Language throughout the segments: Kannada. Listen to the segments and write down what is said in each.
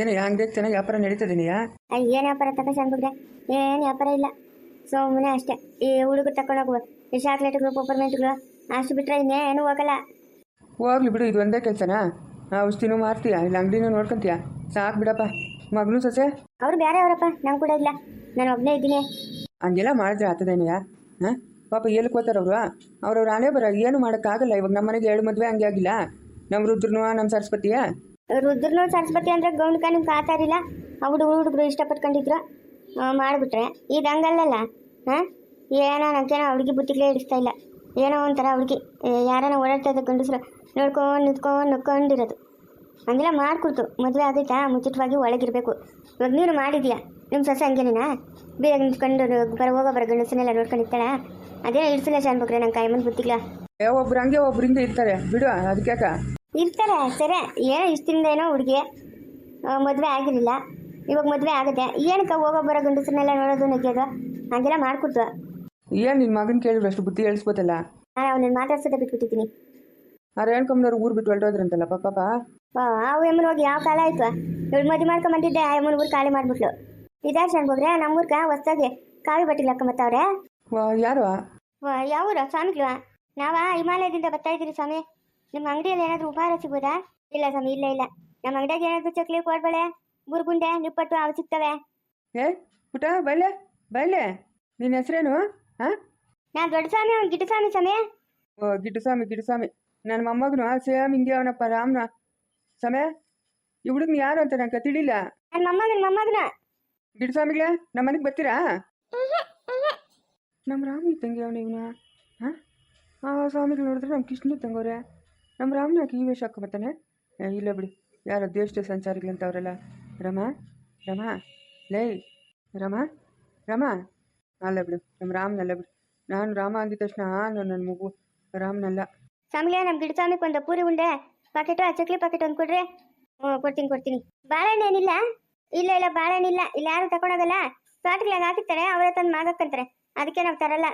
ಏನು ಹಂಗೆ ಚೆನ್ನಾಗಿ ವ್ಯಾಪಾರ ನಡೀತದೀನಿಯಾ? ಏನು ವ್ಯಾಪಾರ ತಕ ಅನ್ಬಿಟ್ರೆ ಏನು ವ್ಯಾಪಾರ ಇಲ್ಲ. ಸುಮ್ಮನೆ ಅಷ್ಟೇ. ಈ ಹುಡುಗರು ತಕೊಂಡೋಗುವ ಈ ಚಾಕ್ಲೇಟ್ಗಳು ಪಪ್ಪರ್ಮೆಂಟ್ಗಳು ಅಷ್ಟು ಬಿಟ್ರೆ ಇನ್ನೇನು ಹೋಗಲ್ಲ. ಹೋಗ್ಲಿ ಬಿಡು ಇದು ಒಂದೇ ಕೆಲಸನಾ? ಔಷಧಿನೂ ಮಾರ್ತೀಯ? ಇಲ್ಲ ಅಂಗಡಿನೂ ನೋಡ್ಕೊಂತೀಯ? ಸಾಕು ಬಿಡಪ್ಪ. ಮಗನೂ ಸೊಸೆ? ಅವ್ರು ಬೇರೆ ಅವರಪ್ಪ ನಂಗೆ ಕೂಡ ಇಲ್ಲ. ನಾನು ಒಬ್ಬನೇ ಇದ್ದೀನಿ. ಹಂಗೆಲ್ಲ ಮಾಡಿದ್ರೆ ಆತದೇನೆಯಾ? ಹಾಂ? ಪಾಪ ಎಲ್ಲಿ ಕೋತಾರ ಅವರು? ಅವ್ರವ್ರ ಹಣೆ ಬರ ಏನು ಮಾಡೋಕ್ಕಾಗಲ್ಲ. ಇವಾಗ ನಮ್ಮ ಮನೆಗೆ ಎರಡು ಮದುವೆ ಹಂಗೆ ಆಗಿಲ್ಲ. ನಮ್ಮ ರುದ್ರನು ನಮ್ಮ ಸರಸ್ವತಿಯ? ರುದ್ರನು ಸರಸ್ವತಿ ಅಂದ್ರೆ ಗೌಂಡ್ಕ ನಿಮ್ಗೆ ಆತಾರಿಲ್ಲ ಆ ಹುಡುಗರು ಹುಡುಗರು ಇಷ್ಟಪಟ್ಕೊಂಡಿದ್ರು. ಮಾಡಿಬಿಟ್ರೆ. ಇದು ಹಂಗಲ್ಲಲ್ಲ? ಹಾಂ? ಏನೋ ಏನೋ ಹುಡುಗಿ ಬುತ್ತಿಗಳೇ ಹಿಡಿಸ್ತಾ ಇಲ್ಲ. ಏನೋ ಒಂಥರ ಹುಡುಗಿ ಯಾರನ್ನ ಓಡಾಡ್ತಾ ಇದ್ದ ಗಂಡಸ್ರು ನೋಡ್ಕೊಂಡು ನಿಂತ್ಕೊಂಡು ನಕ್ಕೊಂಡಿರೋದು. ಹಂಗೆಲ್ಲ ಮಾಡಿಕೊಡ್ತು. ಮದುವೆ ಆಗೈತಾ? ಮುಚ್ಚಿಟವಾಗಿ ಒಳಗಿರಬೇಕು. ಇವಾಗ ನೀನು ಮಾಡಿದ್ಯಾ? ನಿಮ್ಮ ಸೊಸೆ ಹಂಗೇನೇನಾ? ಬೇಗ ನಿಂತ್ಕೊಂಡು ಬರ ಹೋಗೋ ಬರೋ ಗಂಡಸನ್ನೆಲ್ಲ ನೋಡ್ಕೊಂಡಿರ್ತಾಳ ಅದೇ ಇಡ್ಸಿಲ್ಲ ಶಾನ್ಬಕ್ರೆ ನಂಗೆ ಕಾಯಿ ಬುತ್ತಿಗಳ ಬುತ್ತಿಗೆ ಒಬ್ರು ಹಂಗೆ ಒಬ್ರಿಂದ ಇರ್ತಾರೆ. ಬಿಡು ಅದಕ್ಯಾಕ ಇರ್ತಾರೆ ಸರಿ. ಏನೋ ಇಷ್ಟಿಂದ ಏನೋ ಹುಡುಗಿ ಮದುವೆ ಆಗಿರಲಿಲ್ಲ. ಇವಾಗ ಮದುವೆ ಆಗುತ್ತೆ. ಏನಕ್ಕ ಹೋಗೋ ಬರೋ ಗಂಡಸನ್ನೆಲ್ಲ ನೋಡೋದು ನಗ್ಯೋದು? ಹಾಗೆಲ್ಲ ಮಾಡ್ಕೊಡ್ತು ಏನು ನಿನ್ನ ಮಗನ ಕೇಳಿದ್ರು ಅಷ್ಟು ಬುದ್ಧಿ ಹೇಳಿಸ್ಬೋದಲ್ಲ ನಾನು ಅವನನ್ನು ಮಾತಾಡ್ಸೋದೇ ಬಿಟ್ಬಿಟ್ಟಿದ್ದೀನಿ. ಆ ರೇಣ್ಕಮ್ಮನವ್ರು ಊರು ಬಿಟ್ಟು ಹೊರಟೋದ್ರಂತಲ್ಲ ಪಾಪ ಅವು ಎಮ್ಮನ ಹೋಗಿ ಯಾವ ಕಾಲ ಆಯ್ತು? ಇವಳು ಮದುವೆ ಮಾಡ್ಕೊಂಬಂದಿದ್ದೆ ಆ ಎಮ್ಮನ ಊರು ಖಾಲಿ ಮಾಡ್ಬಿಟ್ಲು. ಇದಾರ್ ಅನ್ಬೋಗ್ರೆ ನಮ್ಮೂರ್ಗ ಹೊಸ್ದಾಗಿ ಕಾವಿ ಬಟ್ಟಿಗೆ ಹಾಕೊಂಬತ್ತವ್ರೆ ವಾ ಯಾರು? ಯಾವ ಊರು? ಸ್ವಾಮಿಗಳು? ನಾವ? ಹಿಮಾಲಯದಿಂದ ಬರ್ತಾ ಇದ್ದೀರಿ ಸ್ವಾಮಿ. ನಿಮ್ಮ ಅಂಗಡಿಯಲ್ಲಿ ಏನಾದರೂ ಉಪಹಾರ ಸಿಗ್ಬೋದಾ ಇಲ್ಲ ಸ್ವಾಮಿ ಇಲ್ಲ ಇಲ್ಲ. ನಮ್ಮ ಅಂಗಡಿಯಾಗ ಏನಾದರೂ ಚಕ್ಲಿ ಕೋಡ್ಬಳೆ ಬುರ್ಗುಂಡೆ ನಿಪ್ಪಟ್ಟು ಅವು ಸಿಗ್ತವೆ. ಏ ಪುಟ ಬೈಲೆ ಬೈಲೆ ನಿನ್ನ ಹೆಸರೇನು ಹಾಂ ನಾನು ದೊಡ್ಡ ಸ್ವಾಮಿ ಅವ್ನು ಗಿಡ್ಡ ಸ್ವಾಮಿ. ಸ್ವಾಮಿ ಓ ಗಿಡ್ಡುಸ್ವಾಮಿ ಗಿಡ್ಡುಸ್ವಾಮಿ. ನನ್ನ ಮೊಮ್ಮಗನು ಸೇಮ್ ಹಿಂಗೆ ಅವನಪ್ಪ ರಾಮ್ನ. ಸಮಯ ಈ ಹುಡುಗನ ಯಾರು ಅಂತ ನಂಗೆ ತಿಳಿಲ್ಲ. ನನ್ನ ಮೊಮ್ಮಗನ ಮೊಮ್ಮಗನ. ಗಿಡ್ಡುಸ್ವಾಮಿಗಳೇ ನಮ್ಮ ಮನೆಗೆ ಬರ್ತೀರಾ? ನಮ್ಮ ರಾಮ ತಂಗಿ ಅವನ ಇವನ ಹಾಂ ಆ ಸ್ವಾಮಿಗಳು ನೋಡಿದ್ರೆ ನಮ್ಮ ಕೃಷ್ಣ ಇದ್ದಂಗವ್ರೆ ನಮ್ಮ ರಾಮನ ಯಾಕೆ ಈ ವೇಷ ಹಾಕೊಂಬತ್ತಾನೆ? ಇಲ್ಲ ಬಿಡಿ. ಯಾರೋ ದೇಶದ ಸಂಚಾರಿಗಳಂತ ಅವರೆಲ್ಲ ರಮ ರಮ, ಲೈ, ರಮ ರಮ. ಅಲ್ಲ ಬಿಡು, ನಮ್ಮ ರಾಮನಲ್ಲ ಬಿಡು. ನಾನು ರಾಮ ಅಂದಿದ ತಕ್ಷಣ ನಾನು ನನ್ನ ಮಗು ರಾಮನಲ್ಲ. ಸಮಯ ನಮ್ಮ ಗಿಡ ಸ್ವಾಮಿಗೆ ಒಂದು ಪೂರಿ ಉಂಡೆ. ಪಾಕೆಟು ಚಕ್ಲಿ ಪಾಕೆಟ್ ಒಂದು ಕೊಡ್ರಿ. ಹ್ಞೂ, ಕೊಡ್ತೀನಿ ಕೊಡ್ತೀನಿ. ಬಾಳೆಹಣ್ಣು ಏನಿಲ್ಲ? ಇಲ್ಲ ಇಲ್ಲ, ಬಾಳೆಹಣ್ಣು ಇಲ್ಲ. ಇಲ್ಲ ಯಾರು ತಗೊಂಡೋಗಲ್ಲ ಸ್ವಾತಿಗಳು ಹಾಕಿರ್ತಾರೆ, ಅವರೇ ತಂದು ಮಾಗಕ್ಕಂತಾರೆ ಅದಕ್ಕೆ ನಾವು ತರಲ್ಲ.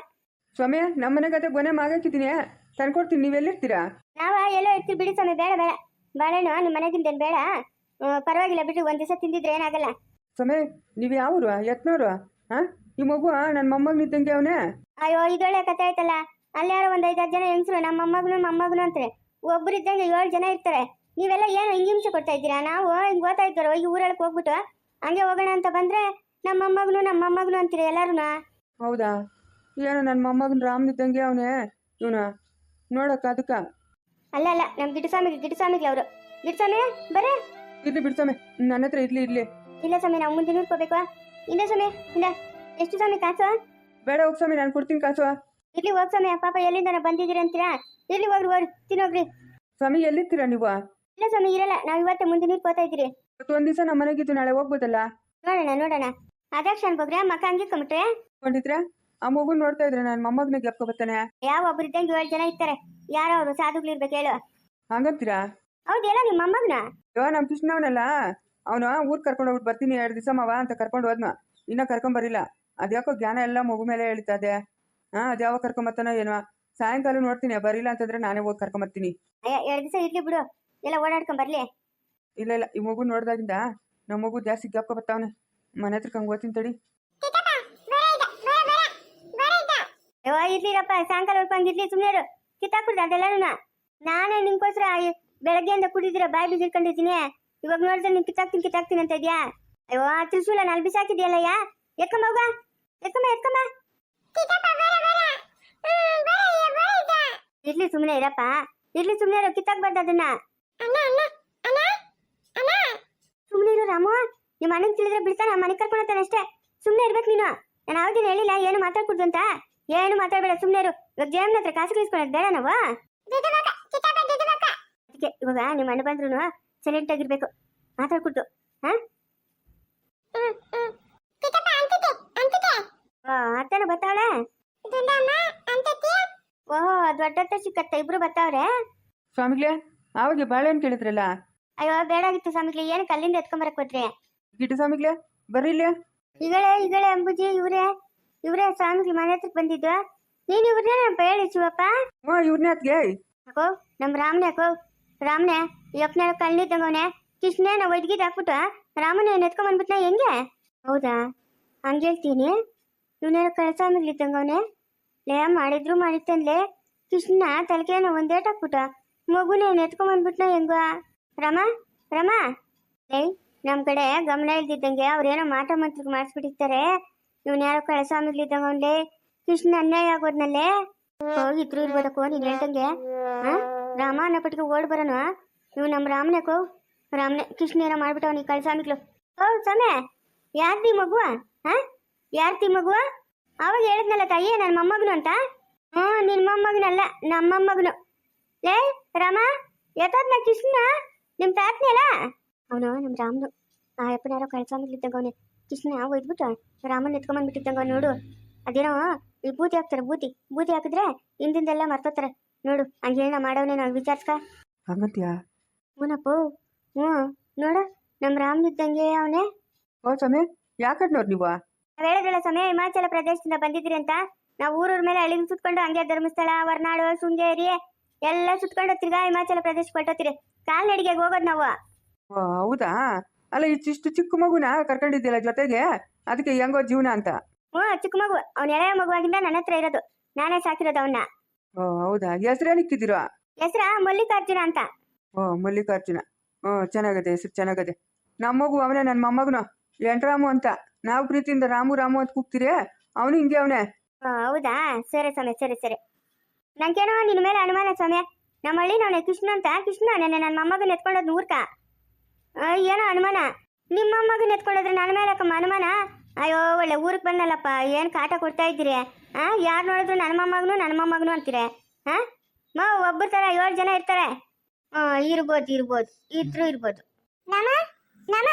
ಸ್ವಾಮಿ ನಮ್ಮ ಗುಣ ಅದೇ ಗೊನೆ ಮಾಗಾಕಿದ್ದೀನಿ ತಂದ್ಕೊಡ್ತೀನಿ ನೀವೆಲ್ಲಿರ್ತೀರಾ ನಾವ ಎಲ್ಲೋ ಇರ್ತೀವಿ ಬಿಡಿ ಸ್ವಾಮಿ ಬೇಡ ಬೇಡ. ಬಾಳೆಹಣ್ಣು ನಿಮ್ಮ ಮನೆಗಿಂದ ಬೇಡ? ಹ್ಮ್, ಪರವಾಗಿಲ್ಲ ಬಿಡ್ರಿ ಒಂದ್ ದಿವಸ ತಿಂದಿದ್ರೆ ಏನಾಗಲ್ಲ. ಸ್ವಾಮಿ ನೀವು ಯಾವರು? ಯತ್ನೋರು? ಹಾಂ ಈ ಮಗು ನನ್ನ ತಂಗಿ ಅವನೇ. ಅಯ್ಯೋ ಇದೊಳ್ಳೆ ಕತೆ ಆಯ್ತಲ್ಲ? ಅಲ್ಲಿ ಯಾರೋ ಒಂದ್ ಐದಾರು ಜನ ಹೆಂಗಸರು ನಮ್ಮ ಮೊಮ್ಮಗನು ಮೊಮ್ಮಗನು ಅಂತಾರೆ. ಒಬ್ರು ಇದ್ದಂಗೆ ಏಳು ಜನ ಇರ್ತಾರೆ. ನೀವೆಲ್ಲ ಏನು ಹಿಂಗ್ ಹಿಂಸೆ ಕೊಡ್ತಾ ಇದ್ದೀರಾ? ನಾವು ಹಿಂಗ್ ಓದ್ತಾ ಇದ್ದಾರೋ ಈ ಊರೊಳಗೆ ಹೋಗ್ಬಿಟ್ಟು ಹಂಗೆ ಹೋಗೋಣ ಅಂತ ಬಂದ್ರೆ ನಮ್ಮ ಮೊಮ್ಮಗನು ನಮ್ಮ ಮೊಮ್ಮಗನು ಅಂತೀರಿ ಎಲ್ಲರೂ ಹೌದಾ? ಏನೋ ನನ್ನ ಮೊಮ್ಮಗನ ರಾಮನಿದ್ದಂಗೆ ಅವನೇ. ಇವನ ನೋಡಕ್ಕ ಅದಕ್ಕ. ಅಲ್ಲ ಅಲ್ಲ ನಮ್ಮ ಗಿಡಸ್ವಾಮಿಗೆ ಗಿಡಸ್ವಾಮಿಗೆ ಅವರು. ಗಿಡಸ್ವಾಮಿ ಬರೇ ಇರ್ಲಿ ಬಿಡು ಸ್ವಾಮಿ ನನ್ನ ಹತ್ರ ಇರ್ಲಿ ಇರ್ಲಿ. ಇಲ್ಲ ಸ್ವಾಮಿ ನಾವು ಮುಂದೆ ನೋಡ್ಕೋಬೇಕು ಇಲ್ಲ ಸ್ವಾಮಿ ಇಲ್ಲ. ಎಷ್ಟು ಸ್ವಾಮಿ ಕಾಸು? ಬೇಡ ಹೋಗ್ ಸ್ವಾಮಿ ನಾನು ಕೊಡ್ತೀನಿ ಕಾಸು. ಇಲ್ಲಿ ಹೋಗ್ ಸ್ವಾಮಿ ಪಾಪ ಎಲ್ಲಿಂದ ಬಂದಿದ್ದೀರಿ ಅಂತೀರಾ? ಇರ್ಲಿ ಹೋಗ್ರಿ ಹೋಗ್ರಿ ತಿನ್ನೋಗ್ರಿ. ಸ್ವಾಮಿ ಎಲ್ಲಿರ್ತೀರಾ ನೀವು? ಇಲ್ಲ ಸ್ವಾಮಿ ಇರಲ್ಲ. ನಾವು ಇವತ್ತೇ ಮುಂದೆ ನೀರು ಕೋತಾ ಇದ್ದೀರಿ. ಇವತ್ತು ಒಂದು ದಿವಸ ನಮ್ಮ ಮನೆಗಿದ್ದು ನಾಳೆ ಹೋಗ್ಬೋದಲ್ಲ? ನೋಡೋಣ ನೋಡೋಣ. ಅದಕ್ಷಣ ಅನ್ಬೋಗ್ರೆ ಮಕ್ಕ ಹಂಗೆ ಕೊಂಡಿದ್ರೆ ಆ ಮಗು ನೋಡ್ತಾ ಇದ್ರೆ ನನ್ನ ಮೊಮ್ಮಗನ ಜ್ಞಾಪಕ ಬರ್ತಾನೆ. ಯಾವ ಒಬ್ರು ಇದ್ದಂಗೆ ಏಳು ಜನ ಇರ್ತಾರೆ. ಯಾರೋ ಅವರು ಸಾಧುಗಳು ಇರ್ಬೇಕು ಹೇಳು. ಹಂಗಂತೀರಾ? ಹೌದೇನೋ ನಿಮ್ಮ ಮೊಮ್ಮಗನ? ಯೋ ನಮ್ಮ ಕೃಷ್ಣವನಲ್ಲ ಅವನು ಊರ್ ಕರ್ಕೊಂಡು ಹೋಗ್ಬಿಟ್ಟು ಬರ್ತೀನಿ ಎರಡು ದಿವಸ ಮಾವ ಅಂತ ಕರ್ಕೊಂಡು ಹೋದ್ನ. ಇನ್ನೂ ಕರ್ಕೊಂಬರಿಲ್ಲ ಅದ್ಯಾಕೋ ಜ್ಞಾನ ಎಲ್ಲ ಮಗು ಮೇಲೆ ಹೇಳ್ತಾ ಇದೆ. ಹಾ ಅದ್ಯಾವ ಕರ್ಕೊಂಬರ್ತಾನೋ ಏನೋ. ಸಾಯಂಕಾಲ ನೋಡ್ತೀನಿ ಬರಿಲ್ಲ ಅಂತಂದ್ರೆ ನಾನೇ ಹೋಗಿ ಕರ್ಕೊಂಬರ್ತೀನಿ. ಎರಡು ದಿವಸ ಇರ್ಲಿ ಬಿಡು. ಎಲ್ಲ ಓಡಾಡ್ಕೊಂಡ್ ಬರ್ಲಿ. ಇಲ್ಲ ಇಲ್ಲ ಈ ಮಗು ನೋಡ್ದಾಗಿಂದ ನಮ್ಮ ಮಗು ಜಾಸ್ತಿ ಜ್ಞಾಪಕ ಬರ್ತಾವನೆ. ಮನೆ ಹತ್ರ ಕಂಗೆ ಓದ್ತೀನಿ ತಡಿ. ಅಯ್ಯೋ ಇರ್ಲಿರಪ್ಪ, ಸಾಯಂಕಾಲ ಹೊಡ್ಕೊಂಡ್ ಇರ್ಲಿ ಸುಮ್ಮನೆ ಕಿತ್ತಾಕ್ಬಿಡ್ದು ಅದೆಲ್ಲರೂ ನಾನೇ ನಿಂಗೋಸ್ಕರ ಬೆಳಗ್ಗೆಯಿಂದ ಕುಡಿದಿರ ಬಾಯಿ ಬಿದ್ದಿರ್ಕೊಂಡಿದ್ದೀನಿ ಇವಾಗ ನೋಡಿದ್ರೆ ನೀನು ಕಿತ್ತಾಕ್ತೀನಿ ಕಿತ್ತಾಕ್ತೀನಿ ಅಂತ ಇದ್ಯಾ? ಅಯ್ಯೋ ಆ ತ್ರಿಶೂಲ ನಾನು ಬಿಸಾಕಿದ್ಯಲ್ಲಯ್ಯ ಎಕ್ಕಮ್ಮ ಹೋಗ ಎಕ್ಕಮ್ಮ ಎಕ್ಕಮ್ಮ ಇರ್ಲಿ ಸುಮ್ಮನೆ ಇರಪ್ಪ. ಇರ್ಲಿ ಸುಮ್ಮನೆ ಇರೋ, ಕಿತ್ತಾಕ್ಬಾರ್ದು ಅದನ್ನ. ಸುಮ್ಮನೆ ಇರು ರಾಮು. ನಿಮ್ಮ ಅಣ್ಣನ್ ತಿಳಿದ್ರೆ ಬಿಡ್ತಾನೆ ಮನೆ ಕರ್ಕೊಂಡು ಹೋಗ್ತಾನೆ ಅಷ್ಟೇ. ಸುಮ್ಮನೆ ಇರ್ಬೇಕು ನೀನು. ನಾನು ಯಾವ್ದಿನ ಹೇಳಿಲ್ಲ, ಏನು ಮಾತಾಡ್ಕೊಡ್ದು ಅಂತ. ಏನು ಮಾತಾಡಬೇಡ ಸುಮ್ಮನೆ ಇರು. ಇವಾಗ ಜಯಮ್ಮನ ಹತ್ರ ಕಾಸು ಕಳಿಸ್ಕೊಳ್ಳೋದು ಬೇಡ ನಾವು. ಅದಕ್ಕೆ ಇವಾಗ ನಿಮ್ಮ ಅಣ್ಣ ಬಂದ್ರು ಸೈಲೆಂಟ್ ಆಗಿರ್ಬೇಕು. ಮಾತಾಡ್ಕೊಡ್ತು. ಹಾ? ಅತ್ತನ ಬರ್ತಾವಳೆ ಓಹೋ ದೊಡ್ಡತ್ತ ಸಿಕ್ಕತ್ತ ಇಬ್ರು ಬರ್ತಾವ್ರೆ ಸ್ವಾಮಿಗಳೇ ಆವಾಗ ಬಾಳೆಹಣ್ಣು ಕೇಳಿದ್ರಲ್ಲ? ಅಯ್ಯೋ ಬೇಡಾಗಿತ್ತು ಸ್ವಾಮಿಗೆ ಕಲ್ಲಿಂದ ಅಲ್ಲಿಂದ ಎತ್ಕೊಂಬರಕ್ ಹೋದ್ರಿ? ಗಿಡ್ಡ ಸ್ವಾಮಿಗಳೇ ಬರ್ರಿಲ್ಲ ಈಗಳೇ ಈಗಳೇ ಅಂಬುಜಿ ಇವ್ರೆ. ಇವ್ರೇ ಸ್ವಾಮಿಗೆ ಮನೆ ಹತ್ರಕ್ಕೆ ಬಂದಿದ್ವಾ? ನೀನ್ ಇವ್ರನ್ನೇ ನಮ್ಮ ಹೇಳಿ ಶಿವಪ್ಪ ಹ್ಞೂ ಇವ್ರನ್ನೇ ಅತ್ಗೆ ಅಕೋ ನಮ್ಮ ರಾಮನೆ ಅಕೋ ರಾಮನೆ ಕೃಷ್ಣನ ಒದ್ಗಿದ್ ಹಾಕ್ಬಿಟ್ಟು ರಾಮನ ನೆತ್ಕೊಂಬಂದ್ಬಿಟ್ನ ಹೆಂಗೆ? ಹೌದಾ? ಹಂಗೆ ಹೇಳ್ತೀನಿ. ಇವನೇನೋ ಕಳಸ ಮಿಗ್ಲಿದ್ದಂಗ ಅವನೇ ಲೇ ಮಾಡಿದ್ರು ಮಾಡಿತ್ತಂದ್ಲೆ. ಕೃಷ್ಣ ತಲೆಗೇನ ಒಂದೇಟ್ ಹಾಕ್ಬಿಟ್ಟ ಮಗುನ ಬಂದ್ಬಿಟ್ನಾ ಹೆಂಗ ರಮ ರಮ. ಏಯ್ ನಮ್ಮ ಕಡೆ ಗಮನ ಇಲ್ದಿದ್ದಂಗೆ ಅವ್ರೇನೋ ಮಾಟ ಮಂತ್ರ ಮಾಡಿಸ್ಬಿಟ್ಟಿರ್ತಾರೆ. ಇವನ್ ಯಾರೋ ಕಳಸ ಮಿಗ್ಲಿದ್ದಂಗ ಅವನ್ಲೇ ಕೃಷ್ಣ ಅನ್ಯಾಯ ಆಗೋದ್ನಲ್ಲೇ? ಹೋಗಿದ್ರು ಇರ್ಬೋದಕ್ಕೋ ನೀನ್ ಹೇಳ್ದಂಗೆ? ರಾಮ ಅನ್ನೋ ಪಟ್ಟಿಗೆ ಓಡ್ ಬರೋಣ ಇವ್ ನಮ್ ರಾಮನೇಕೋ? ರಾಮನೆ, ಕೃಷ್ಣ ಏನೋ ಮಾಡ್ಬಿಟ್ಟು ಅವನಿಗೆ ಕಳ್ಸಾಮಿಗ್ಲು ಓ ಸಮಯ ಯಾರ್ದಿ ಮಗುವ? ಹಾ ಯಾರ್ದಿ ಮಗುವ? ಅವಾಗ ಹೇಳಿದ್ನಲ್ಲ ತಾಯಿ ನನ್ನ ಮೊಮ್ಮಗನು ಅಂತ? ಹ್ಞೂ ನಿನ್ನ ಮೊಮ್ಮಗನಲ್ಲ ನಮ್ಮ ಲೇ, ರಾಮ ಎತ್ತೋದ್ನ ಕೃಷ್ಣ? ನಿಮ್ಮ ತಾತನೆಲ್ಲ ಅವನು ನಮ್ಮ ರಾಮನು. ಆ ಯಪ್ಪನ ಯಾರೋ ಕಳ್ಸಾಮಿಗ್ಲಿದ್ದಂಗ ಅವನೇ. ಕೃಷ್ಣ ಒಯ್ದ್ಬಿಟ್ಟು ರಾಮನ್ ಎತ್ಕೊಂಬಂದ್ಬಿಟ್ಟಿದ್ದಂಗ ನೋಡು. ಅದೇನೋ ಈ ಬೂತಿ ಹಾಕ್ತಾರೆ ಬೂತಿ ಬೂತಿ ಹಾಕಿದ್ರೆ ಹಿಂದಿಂದೆಲ್ಲ ಮರ್ತೋತಾರೆ ನೋಡು ಹಂಗೇನ ಮಾಡವನೇ ನಾವು ವಿಚಾರಿಸ್ಕ. ಹಂಗಂತೀಯಾ? ಮುನಪ್ಪ ಹ್ಞೂ. ನೋಡ ನಮ್ಮ ರಾಮ್ನಿದ್ದಂಗೆ ಅವನೇ. ಓ ಸಮಯ ಯಾಕಡ್ ನೋಡ್ ನೀವು? ನಾವ್ ಹೇಳಿದ್ರಲ್ಲ ಸಮಯ ಹಿಮಾಚಲ ಪ್ರದೇಶದಿಂದ ಬಂದಿದ್ರಿ ಅಂತ. ನಾವು ಊರೂರ ಮೇಲೆ ಅಳಿಂಗ್ ಸುತ್ಕೊಂಡು ಹಂಗೆ ಧರ್ಮಸ್ಥಳ ಹೊರನಾಡು ಶೃಂಗೇರಿ ಎಲ್ಲ ಸುತ್ಕೊಂಡು ತಿರ್ಗಾ ಹಿಮಾಚಲ ಪ್ರದೇಶ ಕೊಟ್ಟೋತಿರಿ ಕಾಲ್ನಡಿಗೆಗೆ ಹೋಗೋದು ನಾವು. ಓ ಹೌದಾ? ಅಲ್ಲ ಇಷ್ಟು ಚಿಕ್ಕ ಮಗುನ ಕರ್ಕೊಂಡಿದ್ದಿಲ್ಲ ಜೊತೆಗೆ? ಅದಕ್ಕೆ ಹೆಂಗೋ ಜೀವನ ಅಂತ. ಹ್ಞೂ ಚಿಕ್ಕ ಮಗು. ಅವ್ನ ಎಳೆಯ ಮಗುವಾಗಿಂದ ನನ್ನ ಹತ್ರ ಇರೋದು. ನಾನೇ ಸಾಕಿರೋದು ಅವನ್ನ ಓ ಹೌದಾ? ಹೆಸ್ರೇನಿಕ್ಕಿದ್ದೀರೋ ಹೆಸರ ಮಲ್ಲಿಕಾರ್ಜುನ ಅಂತ. ಓ ಮಲ್ಲಿಕಾರ್ಜುನ. ಹ್ಞೂ ಚೆನ್ನಾಗದೆ ಹೆಸರು ಚೆನ್ನಾಗದೆ. ನಮ್ಮ ಮಗು ಅವನೇ ನನ್ನ ಮೊಮ್ಮಗನು. ಎಂಟ್ರಾಮು ಅಂತ. ನಾವು ಪ್ರೀತಿಯಿಂದ ರಾಮು ರಾಮು ಅಂತ ಕೂಗ್ತೀರಿ? ಅವನು ಹಿಂಗೆ ಅವನೇ? ಹೌದಾ? ಸರಿ ಸಮಯ ಸರಿ ಸರಿ. ನಂಗೇನೋ ನಿನ್ನ ಮೇಲೆ ಅನುಮಾನ ಸಮಯ ನಮ್ಮ ಹಳ್ಳಿ ನವನೇ ಕೃಷ್ಣ ಅಂತ. ಕೃಷ್ಣ ನೆನ್ನೆ ನನ್ನ ಮೊಮ್ಮಗನ ಎತ್ಕೊಂಡೋದ್ ನೂರ್ಕ ಆ, ಏನೋ ಅನುಮಾನ? ನಿಮ್ಮ ಮಗನ ಎತ್ಕೊಳ್ಳೋದ್ರೆ ನನ್ನ ಮೇಲೆ ಯಾಕಮ್ಮ ಅನುಮಾನ? ಅಯ್ಯೋ ಒಳ್ಳೆ ಊರಿಗೆ ಬಂದಲ್ಲಪ್ಪ ಏನು ಕಾಟ ಕೊಡ್ತಾ ಇದ್ದೀರಿ? ಆ ಯಾರು ನೋಡಿದ್ರು ನನ್ನ ಮೊಮ್ಮಗನು ನನ್ನ ಮೊಮ್ಮಗನು ಅಂತೀರಿ? ಹಾ ಮಾ ಒಬ್ಬರ ಥರ ಏಳು ಜನ ಇರ್ತಾರೆ. ಹಾಂ ಇರ್ಬೋದು ಇರ್ಬೋದು ಇದ್ರು ಇರ್ಬೋದು. ನಮ ನಮ.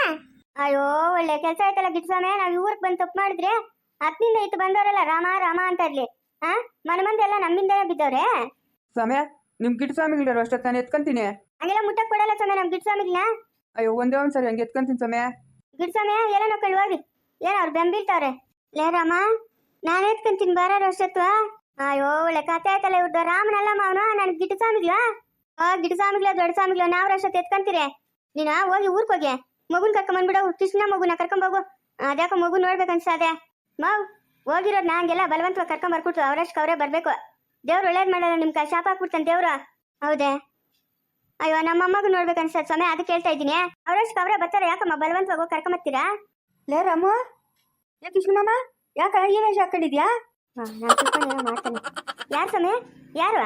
ಅಯ್ಯೋ ಒಳ್ಳೆ ಕೆಲಸ ಆಯ್ತಲ್ಲ ಗಿಟ್ಸ್ವಾಮಿ ನಾವು ಊರಿಗೆ ಬಂದು ತಪ್ಪು ಮಾಡಿದ್ರೆ ಹತ್ತಿನಿಂದ ಇತ್ತು ಬಂದವರಲ್ಲ ರಾಮ ರಾಮ ಅಂತ ಇರ್ಲಿ. ಹಾ ಮನೆ ಮಂದಿ ಎಲ್ಲ ನಮ್ಮಿಂದ ಬಿದ್ದವ್ರೆ? ಸಮಯ ನಿಮ್ ಗಿಡ ಅಷ್ಟೇ ಅಷ್ಟೊತ್ತು ನಾನು ಎತ್ಕೊಂತೀನಿ. ಹಂಗೆಲ್ಲ ಮುಟ್ಟಕ್ ಕೊಡಲ್ಲ ಸಮಯ ನಮ್ ಗಿಟ್ಸ್ವಾಮಿಗ್ನ ಅಯ್ಯೋ, ಒಂದೇ ಒಂದು ಸರಿ ಹಂಗೆ ಎತ್ಕೊಂತೀನಿ ಸಮಯ ಗಿಡ ಎಲ್ಲ ಏನೋ ಹೋಗಿ ಏನೋ ಅವ್ರು ಬೆಂಬಿಲ್ತಾವ್ರೆ. ಲೇ, ರಾಮ, ನಾನು ಎತ್ಕೊಂತೀನಿ ಬಾರ ಅಷ್ಟೊತ್ತು. ಅಯ್ಯೋ, ಒಳ್ಳೆ ಕತೆ ಆಯ್ತಲ್ಲ ಇವ್ರದ್ದು ರಾಮನಲ್ಲ ಮಾವನು ನನ್ ಗಿಡ ಸ್ವಾಮಿಗ್ಲ? ಆ ಗಿಡ ಸ್ವಾಮಿಗ್ಲ, ದೊಡ್ಡ ಸ್ವಾಮಿಗ್ಲ ನಾವ್ ಅಷ್ಟೊತ್ತು ಎತ್ಕೊಂತೀರಿ? ನೀನ, ಹೋಗಿ ಊರ್ಕ ಹೋಗಿ. ಮಗುನ್ ಕರ್ಕೊಂಬಂದ್ಬಿಡು ಕೃಷ್ಣ ಮಗುನ ಕರ್ಕೊಂಬೋಗು ಅದ್ಯಾಕ ಮಗು ನೋಡ್ಬೇಕನ್ಸದೆ ಮಾವ್ ಹೋಗಿರೋದು ನಂಗೆಲ್ಲ ಬಲವಂತವಾಗಿ ಕರ್ಕೊಂಡ್ ಬರ್ಕೊಟ್ಟು ಅವ್ರಷ್ಟು ಅವರೇ ಬರ್ಬೇಕು. ದೇವ್ರು ಒಳ್ಳೇದ್ ಮಾಡಲ್ಲ ನಿಮ್ ಕೈ ಶಾಪ ಹಾಕ್ಬಿಡ್ತಾನೆ ದೇವ್ರು. ಹೌದೇ? ಅಯ್ಯೋ ನಮ್ಮ ಅಮ್ಮಗೂ ನೋಡ್ಬೇಕನ್ಸತ್ ಸ್ವಾಮಿ ಅದಕ್ಕೆ ಹೇಳ್ತಾ ಇದ್ದೀನಿ. ಅವರಷ್ಟು ಅವರೇ ಬರ್ತಾರೆ ಯಾಕಮ್ಮ ಬಲವಂತವಾಗಿ ಹೋಗಿ ಕರ್ಕೊಂಬರ್ತೀರಾ? ಲೇ ರಾಮು ಏ ಕೃಷ್ಣಮ್ಮ ಯಾಕ ಈ ವೇಷ ಹಾಕೊಂಡಿದ್ಯಾ? ಹಾ ನಾನು ತಿಳ್ಕೊಂಡು ಏನೋ ಮಾಡ್ತಾನೆ. ಯಾರು ಸಮಯ ಯಾರು?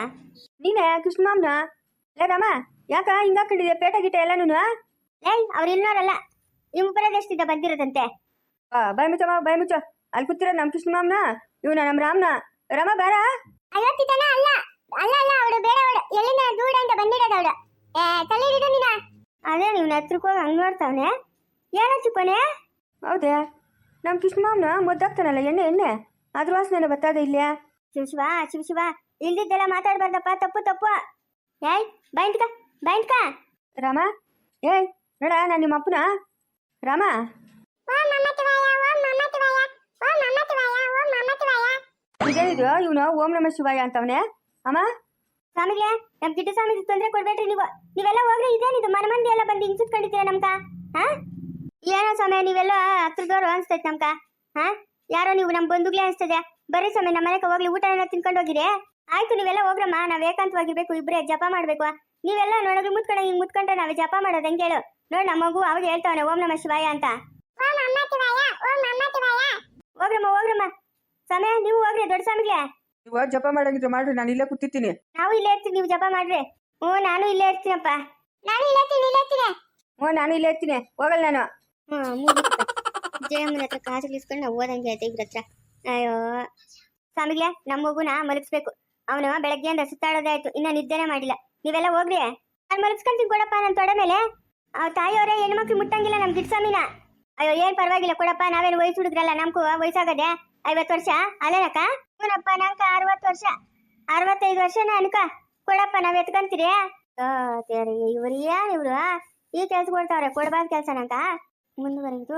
ನೀನೇ ಕೃಷ್ಣಮ್ಮನ ಲೇ ರಾಮ ಯಾಕ ಹಿಂಗ ಹಾಕೊಂಡಿದ್ಯಾ ಪೇಟ ಗಿಟ ನೀನು ಲೇ ಅವ್ರು ಇಲ್ನೋರಲ್ಲ ನಿಮ್ಮ ಪ್ರದೇಶದಿಂದ ಬಂದಿರೋದಂತೆ? ಬಾಯ್ ಮುಚ್ಚಮ್ಮ ಬಾಯ್ ಮುಚ್ಚ. ಅಲ್ಲಿ ಕೂತಿರೋ ನಮ್ಮ ಕೃಷ್ಣಮ್ಮನ ಇವನ ನಮ್ಮ ರಾಮನ? ರಾಮ ಬಾರ? ಅಯ್ಯೋತ್ತಿತನ ಅಲ್ಲ. ಅಲ್ಲ ಅಲ್ಲ ಅವಳು ಬೇಡ ಅವಳು ಎಲ್ಲಿಂದ ಅಂತ ಬಂದಿರೋದು ಅವಳು. ಏ ತಲೆಯಿಡು ನೀನ? ಅದೇ ನೀವು ಹತ್ರಕ್ಕೆ ಹೋಗಿ ಹಂಗ್ ನೋಡ್ತಾವನೆ ಏನ ಚಿಕ್ಕೋನೆ ಹೌದೇ. ನಮ್ಮ ಕೃಷ್ಣಮ್ಮನ ಮುದ್ದಾಗ್ತಾನಲ್ಲ ಎಣ್ಣೆ ಎಣ್ಣೆ? ಅದ್ರ ವಾಸನೆ ಬರ್ತದೆ ಇಲ್ಲೇ ಶಿವ ಶಿವ ಶಿವ ಶಿವ. ಇಲ್ದಿದ್ದೆಲ್ಲ ಮಾತಾಡ್ಬಾರ್ದಪ್ಪ ತಪ್ಪು ತಪ್ಪು. ಏಯ್ ಬೈಂಟ್ಕ ಬೈಂಟ್ಕ ರಾಮ? ಏಯ್ ನೋಡ ನಾನು ನಿಮ್ಮ ಅಪ್ಪನ. ರಾಮ? ಇದೇನಿದು ಇವನು ಓಂ ನಮ ಶಿವಾಯ ಅಂತವನೆ? ಅಮ್ಮ? ಸ್ವಾಮಿಗೆ ನಮ್ ಗಿಡ್ಡ ಸ್ವಾಮಿ ತೊಂದ್ರೆ ಕೊಡ್ಬೇಡ್ರಿ ನೀವು. ನೀವೆಲ್ಲ ಹೋಗ್ರಿ ಇದೇನಿದು? ಮನೆ ಮಂದಿ ಎಲ್ಲ ಬಂದು ಹಿಂಸುತ್ಕೊಂಡಿದ್ದೀರ ನಮ್ಕ ಹಾ? ಏನೋ ಸಮಯ ನೀವೆಲ್ಲ ಹತ್ರದವ್ರು ಅನ್ಸ್ತೈತೆ ನಮ್ಕ ಹಾ? ಯಾರೋ ನೀವು ನಮ್ ಬಂಧುಗಳೇ ಅನ್ಸ್ತದೆ. ಬರ್ರಿ ಸಮಯ ನಮ್ಮ ಮನೆಗೆ ಹೋಗ್ಲಿ ಊಟ ಎಲ್ಲ ತಿನ್ಕೊಂಡು ಹೋಗಿರಿ. ಆಯ್ತು ನೀವೆಲ್ಲ ಹೋಗ್ರಮ್ಮ ನಾವ್ ಏಕಾಂತವಾಗಿರ್ಬೇಕು ಇಬ್ರೇ ಜಪ ಮಾಡ್ಬೇಕು. ನೀವೆಲ್ಲ ನೋಡೋದು ಮುತ್ಕೊಂಡ ಹಿಂಗ್ ಮುತ್ಕೊಂಡ್ರೆ ನಾವೇ ಜಪ ಮಾಡೋದು ಹೆಂಗೆ ಹೇಳು? ನೋಡ್ ನಮ್ಮ ಮಗು ಅವಾಗ ಹೇಳ್ತಾವನೆ ಓಂ ನಮ ಶಿವಾಯ ಅಂತ. ಹೋಗ್ರಮ್ಮ ಹೋಗ್ರಮ್ಮ. ಸಮಯ ನೀವು ಹೋಗ್ರಿ ದೊಡ್ಡ ಸ್ವಾಮಿಗೆ ನೀವು ಜಪ ಮಾಡಂಗಿದ್ರೆ ಮಾಡ್ರಿ ನಾನು ಇಲ್ಲೇ ಕೂತಿರ್ತೀನಿ. ನಾವು ಇಲ್ಲೇ ಇರ್ತೀನಿ ನೀವು ಜಪ ಮಾಡ್ರಿ. ಹ್ಞೂ ನಾನು ಇಲ್ಲೇ ಇರ್ತೀನಪ್ಪ. ನಾನು ಇಲ್ಲೇ ಇರ್ತೀನಿ ಇಲ್ಲೇ ಇರ್ತೀನಿ. ಹ್ಞೂ ನಾನು ಇಲ್ಲೇ ಇರ್ತೀನಿ. ಹೋಗಲ್ಲ ನಾನು. ಹ್ಞೂ ಮುಗಿತಪ್ಪ ಜಯಮ್ಮನ ಹತ್ರ ಕಾಸು ಇಸ್ಕೊಂಡು ನಾವು ಓದಂಗೆ ಆಯ್ತು ಇವ್ರ ಹತ್ರ. ಅಯ್ಯೋ. ಸ್ವಾಮಿಗೆ ನಮ್ಮ ಮಗುನ ಮಲಗಿಸ್ಬೇಕು. ಅವನು ಬೆಳಗ್ಗೆಯಿಂದ ಸುತ್ತಾಡೋದಾಯ್ತು ಇನ್ನ ನಿದ್ದೆನೇ ಮಾಡಿಲ್ಲ. ನೀವೆಲ್ಲ ಹೋಗ್ರಿ. ನಾನು ಮಲಗಿಸ್ಕೊಂತೀನಿ ಕೊಡಪ್ಪ ನನ್ನ ತೊಡೆ ಮೇಲೆ. ಆ ತಾಯಿಯವರೇ ಹೆಣ್ಮಕ್ಳು ಮುಟ್ಟಂಗಿಲ್ಲ ನಮ್ ಗಿಡ್ ಸ್ವಾಮಿನ ಅಯ್ಯೋ ಏನ್ ಪರವಾಗಿಲ್ಲ ಕೊಡಪ್ಪ ನಾವೇನು ವಯಸ್ಸು ಹುಡುಗ್ರಲ್ಲ ನಮ್ಗೂ ವಯಸ್ಸಾಗದೆ ಐವತ್ತು ವರ್ಷ ಅಲ್ಲೇನಕ್ಕ? ಹ್ಞೂನಪ್ಪ ನಂಕ ಅರವತ್ತು ವರ್ಷ. ಅರವತ್ತೈದು ವರ್ಷ ಅನ್ಕ ಕೊಡಪ್ಪ, ನಾವ್ ಎತ್ಕೊಂತೀರಿ? ಇವ್ರು ಏನ್ ಇವ್ರು? ಈ ಕೆಲ್ಸ ಕೊಡ್ತಾವ್ರೆ ಕೊಡ್ಬಾರ್ದು ಕೆಲ್ಸ ನಂಕ ಮುಂದುವರೆದು